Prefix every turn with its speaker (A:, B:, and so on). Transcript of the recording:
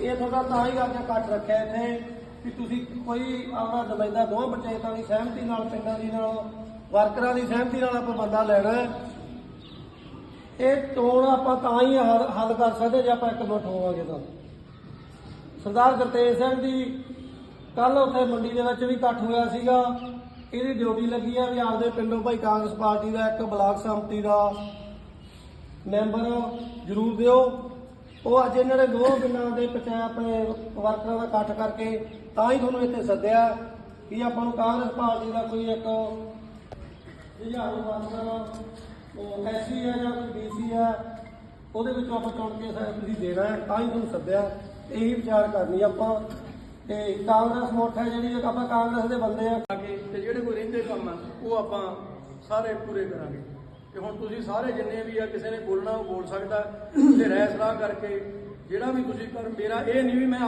A: ਇਹ ਤੁਹਾਡਾ ਤਾਂ ਹੀ ਕਰਕੇ ਇਕੱਠ ਰੱਖਿਆ ਇੱਥੇ ਕਿ ਤੁਸੀਂ ਕੋਈ ਆਪਣਾ ਨੁਮਾਇੰਦਾ ਦੋਹਾਂ ਪੰਚਾਇਤਾਂ ਦੀ ਸਹਿਮਤੀ ਨਾਲ, ਪਿੰਡਾਂ ਦੀ ਨਾਲ, ਵਰਕਰਾਂ ਦੀ ਸਹਿਮਤੀ ਨਾਲ ਆਪਾਂ ਬੰਦਾ ਲੈਣਾ। ਇਹ ਚੋਣ ਆਪਾਂ ਤਾਂ ਹੀ ਹੱਲ ਹੱਲ ਕਰ ਸਕਦੇ ਜੇ ਆਪਾਂ ਇੱਕ ਇਕਮੁੱਠ ਹੋਵਾਂਗੇ ਤਾਂ। ਸਰਦਾਰ ਗੁਰਤੇਜ ਸਿੰਘ ਦੀ ਕੱਲ ਉੱਥੇ ਮੰਡੀ ਦੇ ਵਿੱਚ ਵੀ ਇਕੱਠ ਹੋਇਆ ਸੀਗਾ। ਇਹਦੀ ਡਿਊਟੀ ਲੱਗੀ ਆ ਵੀ ਆਪਦੇ ਪਿੰਡੋਂ ਭਾਈ ਕਾਂਗਰਸ ਪਾਰਟੀ ਦਾ, ਇੱਕ ਬਲਾਕ ਸੰਮਤੀ ਦਾ ਮੈਂਬਰ ਜ਼ਰੂਰ ਦਿਓ। ਉਹ ਅੱਜ ਇਹਨਾਂ ਨੇ ਦੋ ਪਿੰਡਾਂ ਦੇ ਪਚਾ ਆਪਣੇ ਵਰਕਰਾਂ ਦਾ ਇਕੱਠ ਕਰਕੇ ਤਾਂ ਹੀ ਤੁਹਾਨੂੰ ਇੱਥੇ ਸੱਦਿਆ ਕਿ ਆਪਾਂ ਨੂੰ ਕਾਂਗਰਸ ਪਾਰਟੀ ਦਾ ਕੋਈ ਇੱਕ ਜੁਝਾਰੂ ਵਰਕਰ ਐਸੀ ਹੈ ਜਾਂ ਕੋਈ ਬੀਸੀ ਹੈ ਉਹਦੇ ਵਿੱਚੋਂ ਆਪਾਂ ਚੁਣ ਕੇ ਸਾ- ਤੁਸੀਂ ਦੇਣਾ ਹੈ, ਤਾਂ ਹੀ ਤੁਹਾਨੂੰ ਸੱਦਿਆ। ਇਹੀ ਵਿਚਾਰ ਕਰਨੀ ਆਪਾਂ। ਤੇ ਕਾਂਗਰਸ ਮੋਠ ਹੈ ਜਿਹੜੀ ਆਪਾਂ ਕਾਂਗਰਸ ਦੇ ਬੰਦੇ ਆ।
B: ਕੇ ਤੇ ਜਿਹੜੇ ਕੋਈ ਰਹਿੰਦੇ ਕੰਮ ਆ, ਉਹ ਆਪਾਂ ਸਾਰੇ ਪੂਰੇ ਕਰਾਂਗੇ। ਤੇ ਹੁਣ ਤੁਸੀਂ ਸਾਰੇ ਜਿੰਨੇ ਵੀ ਆ, ਕਿਸੇ ਨੇ ਬੋਲਣਾ ਉਹ ਬੋਲ ਸਕਦਾ ਤੇ ਰਹਿ ਸਲਾਹ ਕਰਕੇ, ਜਿਹੜਾ ਵੀ ਤੁਸੀਂ ਕਰ, ਮੇਰਾ ਇਹ ਨਹੀਂ ਵੀ ਮੈਂ